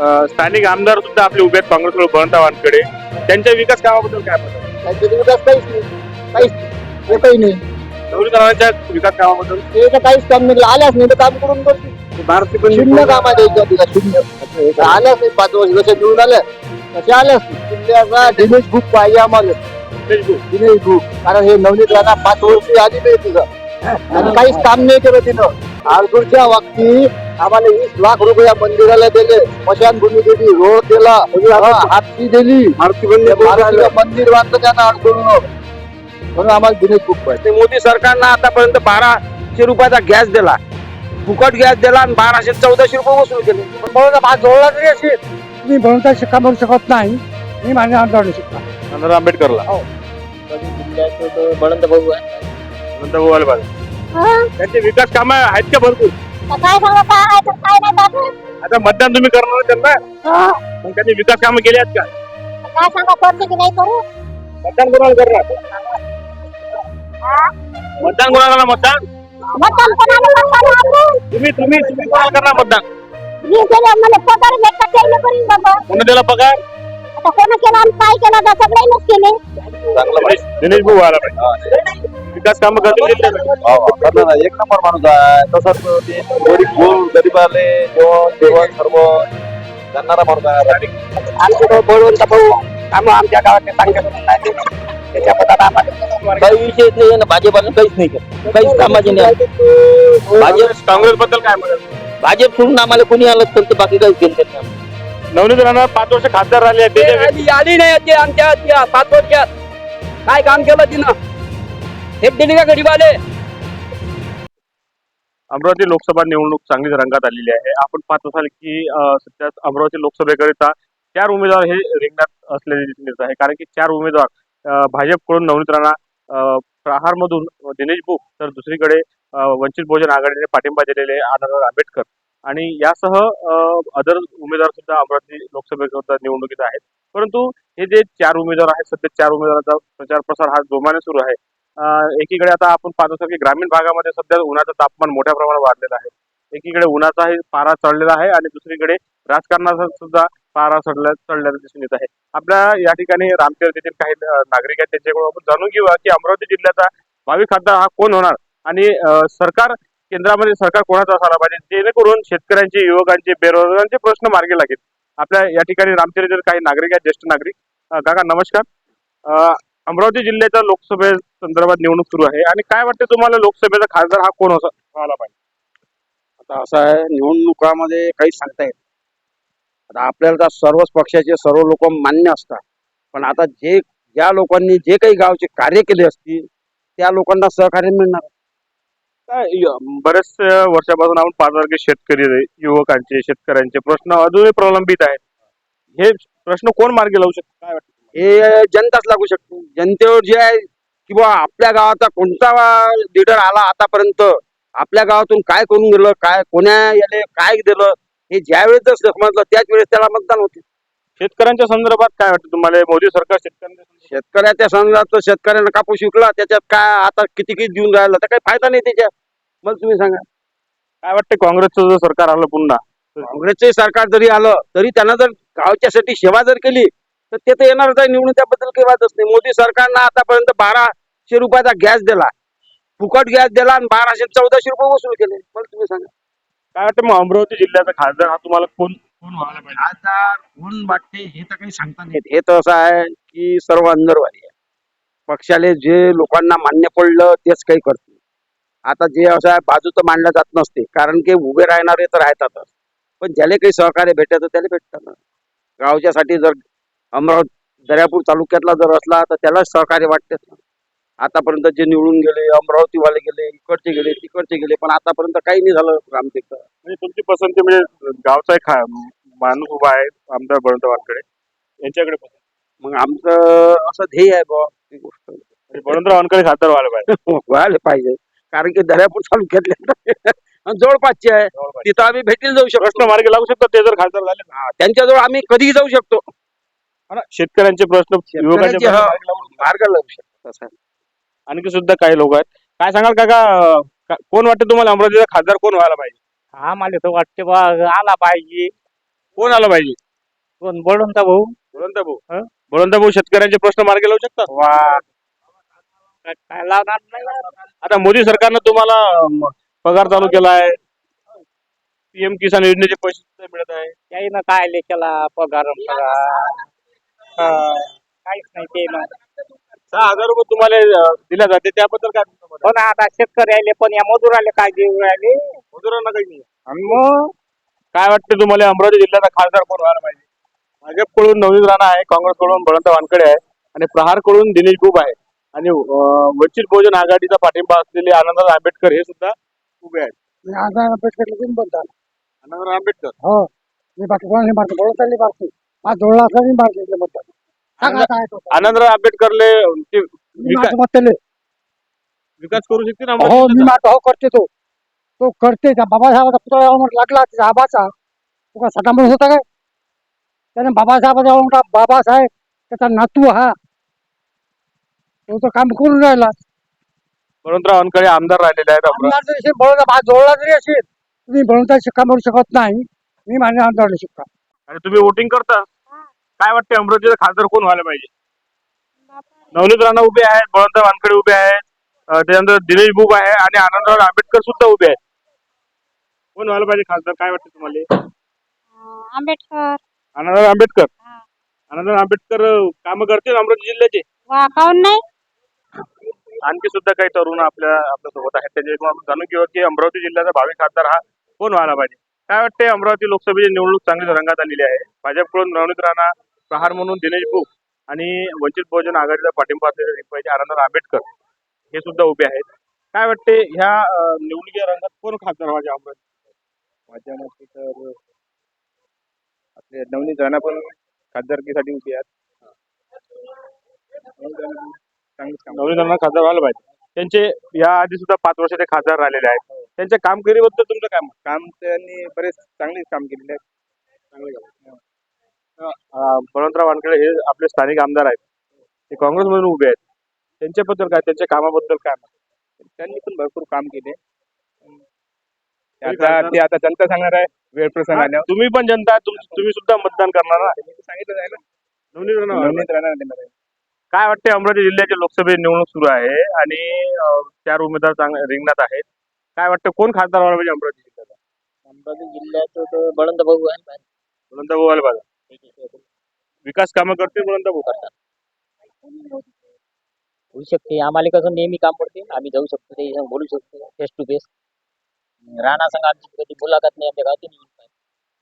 स्थानिक आमदार सुद्धा आपले उभे आहेत काँग्रेसकडे बळवंत वानकडे त्यांच्या विकास कामाबद्दल काय म्हणतात? विकास काहीच नाही. काहीच नाही. विकास कामाबद्दल? ते तर काहीच काम नाही. आल्याच नाही तर काम करून शून्य द्यायच्या तिला शून्य. आल्याच नाही. पाच वर्ष जसे मिळून आल्या तसे आल्याच नाही. जिल्ह्याचा दिनेश बुक पाहिजे आम्हाला. दिनेश बुक कारण हे नवनीत राणा पाच वर्ष नाही तिथं आणि काहीच काम नाही केलं तिनं आरसूरच्या वागती आम्हाला वीस लाख रुपया मंदिराला दिले. स्मशानभूमी दिली रोड दिला हाती दिली. मंदिर बांधलं त्यांना अडकून म्हणून आम्हाला दिनेश बुक पाहिजे ते मोदी सरकारनं आतापर्यंत बाराशे रुपयाचा गॅस दिला. फुकट गॅस दिला आणि बाराशे चौदाशे रुपये वसूल केले. पण भाऊ भात जोडला तरी असेल. तुम्ही भरवता शिक्का मारू शकत नाही. मी माझ्या आमदार शिक्का. आमदार आंबेडकरला बळंत भाऊ आहे. अनंत गोवाल पाहिजे. त्यांचे विकास कामं आहेत का भरपूर? काय सांगा काय आहे तर काय नाही बाबू आता मतदान तुम्ही करणार त्यांना मग त्यांनी विकास कामं केली आहेत का काय सांगा करते की नाही करू मतदान कोणाला करणार मतदान कोणाला मतदान मतदान कोणाला करणार आपण तुम्ही तुम्ही तुम्ही कोणाला करणार मतदान मी केलं मला पगार भेटतात त्याला करीन बाबा कोणी दिला पगार आता कोण केलं आणि काय केलं तर सगळ्यांनीच केले दिनेश दिनेश भाऊ आला पाहिजे विकास कामं करतील. करणार एक नंबर माणूस आहे. तसंच ते गरीब गोर गरीबाले जेवण जेवण सर्व जाणारा माणूस आहे. आमचे बळवंत भाऊ आम्ही आमच्या गावात चांगले करून नाही दिले. त्याच्या पदात आम्हाला काही विषय नाही. ना भाजपानं काहीच नाही केलं काहीच कामाचे नाही भाजप काँग्रेस बद्दल काय म्हणत? भाजप सोडून आम्हाला कोणी आलं तर बाकी काहीच केलं नाही. नवनीत राणा पाच वर्ष खासदार राहिले आली आली नाही ते आमच्या त्या पाच वर्षात काय काम केलं तिनं? हे का गरीब आले अमरावती लोकसभा निवडणूक चांगलीच रंगात आलेली आहे. आपण पाहत असाल की सध्या अमरावती लोकसभेकरिता चार उमेदवार हे रिंगणात असलेले दिसून येत आहे. कारण की चार उमेदवार भाजपकडून नवनीत राणा प्रहारमधून दिनेश बुक तर दुसरीकडे वंचित बहुजन आघाडीने पाठिंबा दिलेले आनंदराव आंबेडकर आणि यासह अदर उमेदवार सुद्धा अमरावती लोकसभेकरता निवडणुकीत आहेत. परंतु हे जे चार उमेदवार आहेत सध्या चार उमेदवारांचा प्रचार प्रसार हा जोमाने सुरू आहे. एकीकडे आता आपण पाहतो की ग्रामीण भागामध्ये सध्या उन्हाचं तापमान मोठ्या प्रमाणात वाढलेलं आहे. एकीकडे उन्हाचाही पारा चढलेला आहे आणि दुसरीकडे राजकारणाचा सुद्धा पारा चढल्या चढलेला दिसून येत आहे. आपल्या या ठिकाणी रामटेर येथील काही नागरिक आहेत त्यांच्याकडून आपण जाणून घेऊया की अमरावती जिल्ह्याचा भावी खासदार हा कोण होणार आणि सरकार केंद्रामध्ये सरकार कोणाचा असायला पाहिजे? जेणेकरून शेतकऱ्यांचे युवकांचे बेरोजगारांचे प्रश्न मार्गी लागेल. आपल्या या ठिकाणी रामटेर काही नागरिक आहेत ज्येष्ठ नागरिक. काका नमस्कार. अं, अमरावती जिल्ह्याच्या लोकसभे संदर्भात निवडणूक सुरू आहे. आणि काय वाटतं तुम्हाला लोकसभेचा खासदार हा कोण असा- व्हायला पाहिजे? आता असं आहे निवडणुकामध्ये काही सांगता येत. आता आपल्याला तर सर्वच पक्षाचे सर्व लोक मान्य असतात. पण आता जे ज्या लोकांनी जे काही गावचे कार्य केले असतील त्या लोकांना सहकार्य मिळणार बरेच वर्षापासून आपण की शेतकरी युवकांचे शेतकऱ्यांचे प्रश्न अजूनही प्रलंबित आहेत. हे प्रश्न कोण मार्गी लावू शकतो? काय वाटतं हे जनताच लागू शकते. जनतेवर जे आहे किंवा आपल्या गावाचा कोणता लीडर आला आतापर्यंत? आपल्या गावातून काय करून गेलं काय कोण्या याले काय दिलं? हे ज्या वेळेस जर समजलं त्याच वेळेस त्याला मतदान होते. शेतकऱ्यांच्या संदर्भात काय वाटतं तुम्हाला? मोदी सरकार शेतकऱ्यांच्या संदर्भात- शेतकऱ्याच्या संदर्भात शेतकऱ्यांना कापूस विकला त्याच्यात काय आता किती किती देऊन राहिला? तर काही फायदा नाही त्याच्यात. मग तुम्ही सांगा. काय वाटतं काँग्रेसचं जर सरकार आलं पुन्हा? काँग्रेसचे सरकार जरी आलं तरी त्यांना जर गावच्यासाठी सेवा जर केली तर ते तर येणारच आहे निवडून त्याबद्दल काही वादच नाही. मोदी सरकारनं आतापर्यंत बाराशे रुपयाचा गॅस दिला. फुकट गॅस दिला आणि बाराशे चौदाशे रुपये वसूल केले. मला तुम्ही सांगा. काय वाटतं मग अमरावती जिल्ह्याचा खासदार हा तुम्हाला कोण कोण व्हायला पाहिजे? खासदार कोण वाटते हे तर काही सांगता नाही येत. हे तर असं आहे की सर्व अंदरवाली आहे. पक्षाले जे लोकांना मान्य पडलं तेच काही करते आता जे असं आहे बाजू तर मांडल्या जात नसते. कारण की उभे राहणारे तर राहतातच. पण ज्याला काही सहकार्य भेटत त्याला भेटतात गावच्यासाठी जर अमरावती दर्यापूर तालुक्यातला जर असला तर त्यालाच सहकार्य वाटतेच ना. आतापर्यंत जे निवडून गेले अमरावतीवाले गेले इकडचे गेले तिकडचे गेले पण आतापर्यंत काही नाही झालं रामटेकचं. म्हणजे तुमची पसंती म्हणजे गावचा एक माणूस उभा आहे आमदार बळवंत वानकडे यांच्याकडे. मग आमचं असं ध्येय आहे बुवा ती गोष्ट. बळवंत वानकडे खासदार व्हायला पाहिजे. व्हायला पाहिजे. कारण की दर्यापूर तालुक्यातले जवळपासचे आहे. तिथं आम्ही भेटीला जाऊ शकतो. मार्गी लागू शकतात ते जर खासदार झाले त्यांच्याजवळ आम्ही कधीही जाऊ शकतो. ना? शेतकऱ्यांचे प्रश्न युवकांचे प्रश्न हा. मार्गी लागू शकतात. मार्ग लागू शकतो असं आहे. आणखी सुद्धा काही लोक आहेत. काय सांगाल काका अं, का- कोण वाटतं तुम्हाला अमरावतीचा खासदार कोण व्हायला पाहिजे? आम्हाला तर वाटते बा आला पाहिजे. कोण आलं पाहिजे? कोण? बळवंता भाऊ. बळवंत भाऊ. बळवंत भाऊ शेतकऱ्यांचे प्रश्न मार्गी लावू शकतात? वा. काय लावणार नाही आता मोदी सरकारनं तुम्हाला अं, पगार चालू केला आहे. पीएम किसान योजनेचे पैसे सुद्धा मिळत आहे. त्याईनं काय लेखेला पगार पगार? हा, काहीच नाही ते सहा हजार रुपये तुम्हाला अं, दिल्या जाते त्याबद्दल काय तुमचं मत आहे? हो ना आता शेतकरी आले पण या मजुराले काय देऊ राहिले? मजुरांना काही नाही. आणि मग? काय वाटतं तुम्हाला अमरावती जिल्ह्याचा खासदार कोण व्हायला पाहिजे? भाजपकडून नवनीत राणा आहे काँग्रेसकडून बळवंत वानकडे आहे आणि प्रहारकडून दिनेश बुब आहे. आणि अं, वंचित बहुजन आघाडीचा पाठिंबा असलेले आनंदराव आंबेडकर हे सुद्धा उभे आहेत. आंबेडकर बोलतात? आनंदराव आंबेडकर? हो. मी बाकी कोणाला मारतो बोलत मारतो हा म्हणतात आनंदराव आंबेडकरले ते विकास विकास करू शकतील ना हो मी? मारतो हो करते तो. तो करते. त्या बाबासाहेबाचा पुतळा लागला त्याच्या आबाचा. तो का सटा म्हणून होता काय? त्याने बाबासाहेबाचा एवढा मोठा बाबासाहेब त्याचा नातू हा. तो तो काम करून राहिला. बळवंतराव वानकडे आमदार राहिलेले आहेत आमदार जरी बळवंत जोडला जरी असेल तुम्ही बळवंता शिक्का मारू शकत नाही. मी माझ्या आमदारला शिक्का आणि तुम्ही वोटिंग करता. काय वाटते अमरावतीचा खासदार कोण व्हायला पाहिजे? नवनीत राणा उभे आहेत बळवंत वानकडे उभे आहेत अं, त्यानंतर दिनेश बुब आहे आणि आनंदराव आंबेडकर सुद्धा उभे आहेत. कोण व्हायला पाहिजे खासदार? काय वाटतं तुम्हाला? आंबेडकर. आनंदराव आंबेडकर? हा. आनंदराव आंबेडकर काम करतील अमरावती जिल्ह्याचे? वा काऊन नाही? आणखी सुद्धा काही तरुण आपल्या आपल्यासोबत आहेत. त्याच्याकडून आपण जाणून घेऊ की अमरावती जिल्ह्याचा भावी खासदार हा कोण व्हायला पाहिजे? काय वाटते अमरावती लोकसभेची निवडणूक चांगली रंगात आलेली आहे? भाजपकडून नवनीत राणा प्रहार म्हणून दिनेश बुक आणि वंचित बहुजन आघाडीचा पाठिंबा असलेले रिपाईचे आनंदराव आंबेडकर हे सुद्धा उभे आहेत. काय वाटते ह्या निवडणुकीच्या रंगात कोण खासदार व्हायचे अमरावती माझ्या मते तर आपले नवनीत राणा पण खासदारकीसाठी उभे आहेत. नवनीत राणा खासदार व्हायला पाहिजे. त्यांचे या आधी सुद्धा पाच वर्ष ते खासदार राहिलेले आहेत. त्यांच्या कामगिरीबद्दल तुमचं काय मत? काम त्यांनी बरेच चांगलेच काम केलेले आहे चांगले काम. अं, बळवंतराव वानखेडे हे आपले स्थानिक आमदार आहेत. ते काँग्रेसमधून उभे आहेत. त्यांच्याबद्दल काय? त्यांच्या कामाबद्दल काय मत? त्यांनी पण भरपूर काम केले. आता ते आता जनता सांगणार आहे. वेळ प्रसंग आल्यावर. तुम्ही पण जनता आहे, तुम- तुम्ही सुद्धा मतदान करणार ना? त्यांनी तर सांगितलं आहे ना नवनीत राणा देणार आहे. काय वाटते अमरावती जिल्ह्याची लोकसभेची निवडणूक सुरू आहे आणि अं, चार उमेदवार चांग रिंगणात आहेत. काय वाटतं कोण खासदार व्हायला पाहिजे अमरावती जिल्ह्याचा? अमरावती जिल्ह्यात बळवंत भाऊ आहे. बळवंत भाऊ व्हायला पाहिजे. विकास कामं करतील बळवंत भाऊ. करतात होऊ शकते. आम्हाला कसं नेहमी काम पडते. आम्ही जाऊ शकतो ते बोलू शकतो. फेस टू फेस राणा संघ आमची कधी मुलाखत नाही आमच्या गावात नाही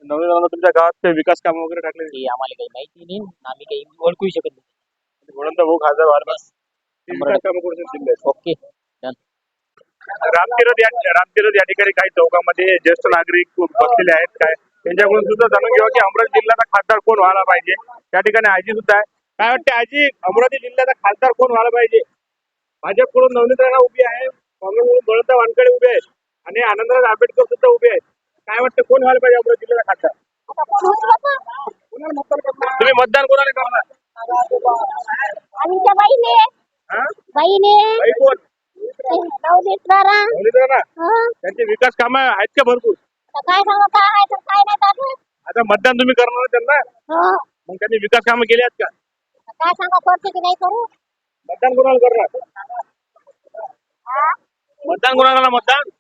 नवनीत राणा तुमच्या गावात काही विकास कामं वगैरे टाकले ते आम्हाला काही माहिती नाही. आम्ही काही ओळखू शकत नाही. बळवंत भाऊ खासदार व्हायला पाहिजे. ते विकास कामं करू शकतील जिल्ह्यात. ओके. रामतीरथ या रामतीरथ या ठिकाणी काही चौकामध्ये ज्येष्ठ नागरिक बसलेले आहेत. काय? त्यांच्याकडून सुद्धा जाणून घेऊ की अमरावती जिल्ह्याचा खासदार कोण व्हायला पाहिजे? त्या ठिकाणी आजी सुद्धा आहे. काय वाटते आजी अमरावती जिल्ह्याचा खासदार कोण व्हायला पाहिजे? भाजपकडून नवनीत राणा उभी आहे काँग्रेसकडून बळवंत वानकडे उभे आहेत आणि आनंदराज आंबेडकर सुद्धा उभे आहेत. काय वाटतं कोण व्हायला पाहिजे अमरावती जिल्ह्याचा खासदार? तुम्ही मतदान कोणाला करणार? बाई कोण? हं. त्यांचे विकास कामं आहेत का भरपूर? तर काय सांगा काय आहे तर काय नाही. आता मतदान तुम्ही करणार त्यांना? हं. मग त्यांनी विकास कामं केली आहेत का? तर काय सांगा करते की नाही करू? मतदान कोणाला करणार? मतदान कोणाला मतदान?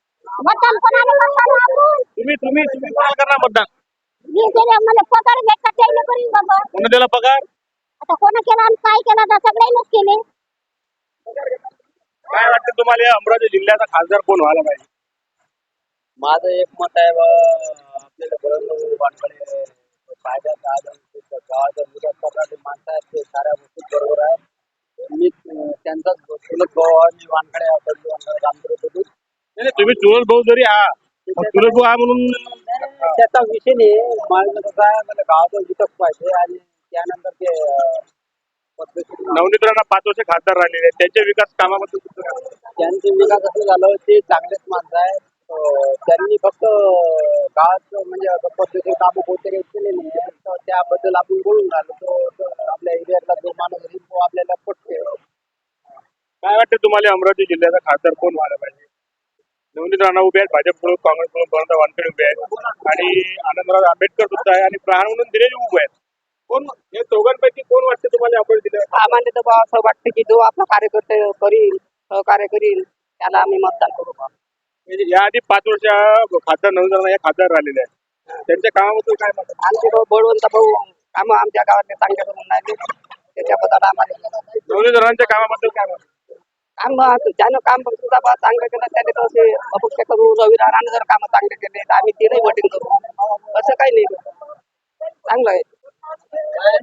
मतदान कोणाला करणार आपण तुम्ही तुम्ही तुम्ही कोणाला करणार मतदान? मी मला पगार भेटतात त्याला करीन बाबा कोणी दिला पगार? आता कोणा केला आणि काय केला तर सगळ्यांनीच केले. काय वाटतं तुम्हाला या अमरावती जिल्ह्याचा खासदार कोण व्हायला पाहिजे? माझं एक मत आहे बा आपल्याला बळवंत गावाच्या विकास करणारे माणसं आहेत ते साऱ्या गोष्टी बरोबर आहे मी त्यांचाच भाऊ आहे. मी वानकडे बंधू वानकडे काम करत होतो. नाही नाही, तुम्ही चुलत भाऊ जरी आहात चुलत भाऊ हा म्हणून त्याचा विषय नाही. माझं कसं आहे मला गावाचा विकास पाहिजे आणि त्यानंतर ते अं, पद्धतशीर नवनीत राणा पाच वर्ष खासदार राहिलेले आहेत. त्यांच्या विकास कामाबद्दल तुमचं काय मत? त्यांचे विकास असं झालं ते चांगलेच माणसं आहे अं, त्यांनी फक्त गावात म्हणजे आता पद्धतीचे कामं कोणते काही केले नाही आहेत. तर त्याबद्दल आपण बोलून राहिलो. तो तो आपल्या एरियातला जो माणूस आहे तो आपल्याला पटते काय वाटतं तुम्हाला अमरावती जिल्ह्याचा खासदार कोण व्हायला पाहिजे? नवनीत राणा उभे आहेत भाजपकडून काँग्रेसकडून बळवंत वानखेडे उभे आहेत. आणि आनंदराव आंबेडकर सुद्धा आहे आणि प्रहार म्हणून दिनेश उभे आहेत. कोण कोण वाटते तुम्हाला आपण दिलं. तर बा असं वाटतं की जो आपला कार्यकर्ते करील सहकार्य करील त्याला आम्ही मतदान करू बा. म्हणजे याआधी पाच वर्ष खासदार राणा या खासदार राहिलेले आहेत. त्यांच्या कामाबद्दल काय म्हणतात? आमचे भाऊ बळवंत भाऊ कामं आमच्या गावातले चांगले करून राहिले. त्याच्याबद्दल आम्हाला नवनीत राणांच्या कामाबद्दल काय म्हणतात? काम ज्यानं काम सुद्धा चांगलं केलं त्याने तर असे अपक्ष करू रवी राणाने जर कामं चांगले केले तर आम्ही ते नाही वोटिंग करू. असं काही नाही. चांगलं आहे.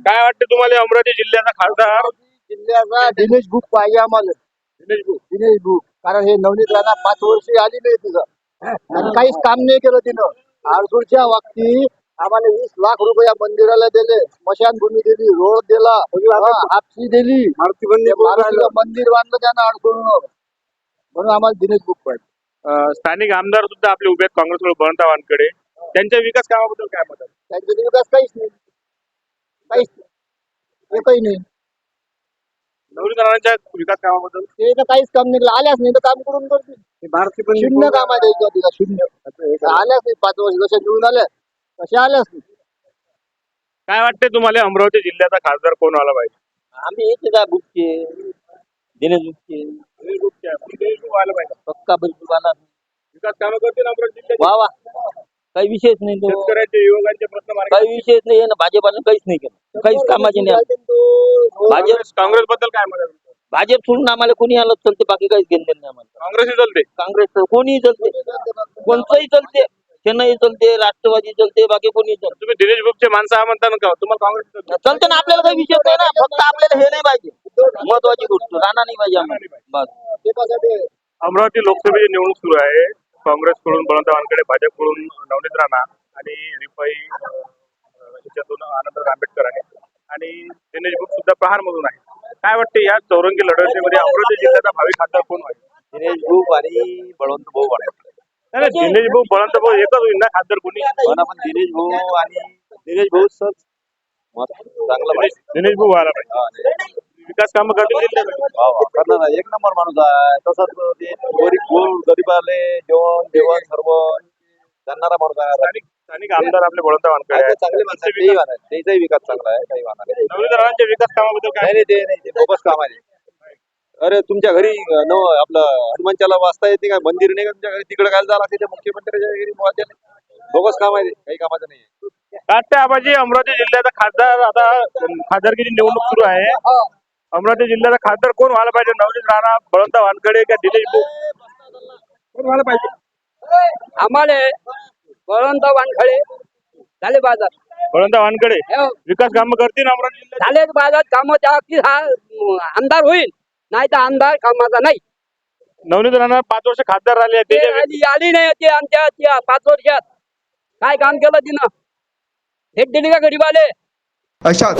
काय वाटतं तुम्हाला अमरावती जिल्ह्याचा खासदार? जिल्ह्याचा दिनेश बुक पाहिजे आम्हाला. दिनेश भाऊ दिनेश बुक कारण हे नवनीत राणा पाच वर्ष आली नाही तिथं. आणि काहीच काम नाही केलं तिनं. आरसूरच्या बाबतीत आम्हाला वीस लाख रुपया मंदिराला दिले. स्मशानभूमी दिली रोड दिला हापसी दिली. मंदिर बांधलं त्यानं अडकून म्हणून आम्हाला दिनेश बुक पाहिजे. स्थानिक आमदार सुद्धा आपले उभे आहेत काँग्रेसकडून बळवंत त्यांच्या विकास कामाबद्दल काय म्हणतात त्यांचा विकास काहीच नाही. काहीच नाही एकही नाही. विकास कामाबद्दल? ते तर काहीच काम नाही. आल्याच नाही तर काम करून करतील. शून्य काम आहे त्याच्या तिला शून्य. आल्याच नाही. पाच वर्ष जसे निवडून आल्या तसे आल्याच नाही. काय वाटते तुम्हाला? अमरावती जिल्ह्याचा खासदार कोण आला पाहिजे? आम्ही येते का? बुकचे दिनेश. पण भाऊ आला पाहिजे. पक्का बिलकुल जाणार विकास कामं करतील अमरावती जिल्ह्यात वा वा. काही विषयच नाही तो. शेतकऱ्यांचे युवकांचे प्रश्न मार्गी काही विषयच नाही आहे ना भाजपानं काहीच नाही केलं. काहीच कामाचे नाही आलं. भाजप काँग्रेस काँग्रेस बद्दल काय म्हणतात भाजप सोडून आम्हाला कोणी आलं चलते बाकी काहीच घेणं देणं नाही आम्हाला. काँग्रेसही चालते. काँग्रेस कोणीही चलते. कोणतंही चलते. सेनाही चलते राष्ट्रवादी चलते बाकी कोणी चलते. तुम्ही दिनेश गुप्ते माणसं आहात म्हणता ना का? तुम्हाला काँग्रेस चालते? चलते ना आपल्याला काही विषय नाही ना. फक्त आपल्याला हे नाही पाहिजे. महत्वाची गोष्ट. राणा नाही पाहिजे आम्हाला. बस. अमरावती लोकसभेची निवडणूक सुरू आहे. काँग्रेसकडून बळवंत वानकडे भाजपकडून नवनीत राणा आणि रिपाई याच्यातून आनंदराव आंबेडकर आहे आणि दिनेश गुप्त सुद्धा प्रहार मधून आहे काय वाटते या चौरंगी लढतीमध्ये अमरावती जिल्ह्याचा भावी खासदार कोण व्हायचा दिनेश भाऊ आणि बळवंत भाऊ नाही, दिनेश भाऊ बळवंत भाऊ एकच होईल ना खासदार कोणी? पण आपण दिनेश भाऊ आणि दिनेश भाऊ मस्त चांगला दिनेश भाऊ व्हायला पाहिजे. विकास कामं करतील जिल्ह्यामध्ये करणार ना एक नंबर माणूस आहे. तसंच ते गरीब गोर गरीबाले जेवण जेवण सर्व जाणणारा माणूस आहे. स्थानिक आमदार आपले बळवंत वानकडे आहेत. चांगले माणसं आहे, आहे. त्याचाही विकास चांगला आहे. काही राणांच्या विकास कामाबद्दल काय? नाही ते नाही. ते बोगस काम आहे. अरे तुमच्या घरी न आपलं हनुमानच्याला वाचता येते का? मंदिर नाही का तुमच्या घरी? तिकडे काय झाला लागते मुख्यमंत्र्याच्या घरी बोगस काम आहे काही कामाचं नाही. आबाजी अमरावती जिल्ह्याचा खासदार आता खासदारकीची निवडणूक सुरू आहे. अमरावती जिल्ह्याचा खासदार कोण व्हायला पाहिजे? नवनीत राणा बळवंत वानकडे का दिनेश कोण व्हायला पाहिजे? आम्हाला बळवंत वानखळे झाले बाजार. बळवंत वानकडे हो. विकास कामं करतील अमरावती जिल्ह्यात? झाले बाजार कामं त्या की हा आमदार होईल. नाही तर आमदार कामाचा नाही. नवनीत राणा पाच वर्ष खासदार राहिले ते त्याच्या आली आली नाही ते आमच्या त्या पाच वर्षात. काय काम केलं तिनं? भेट दिली का गरीबाले अशाच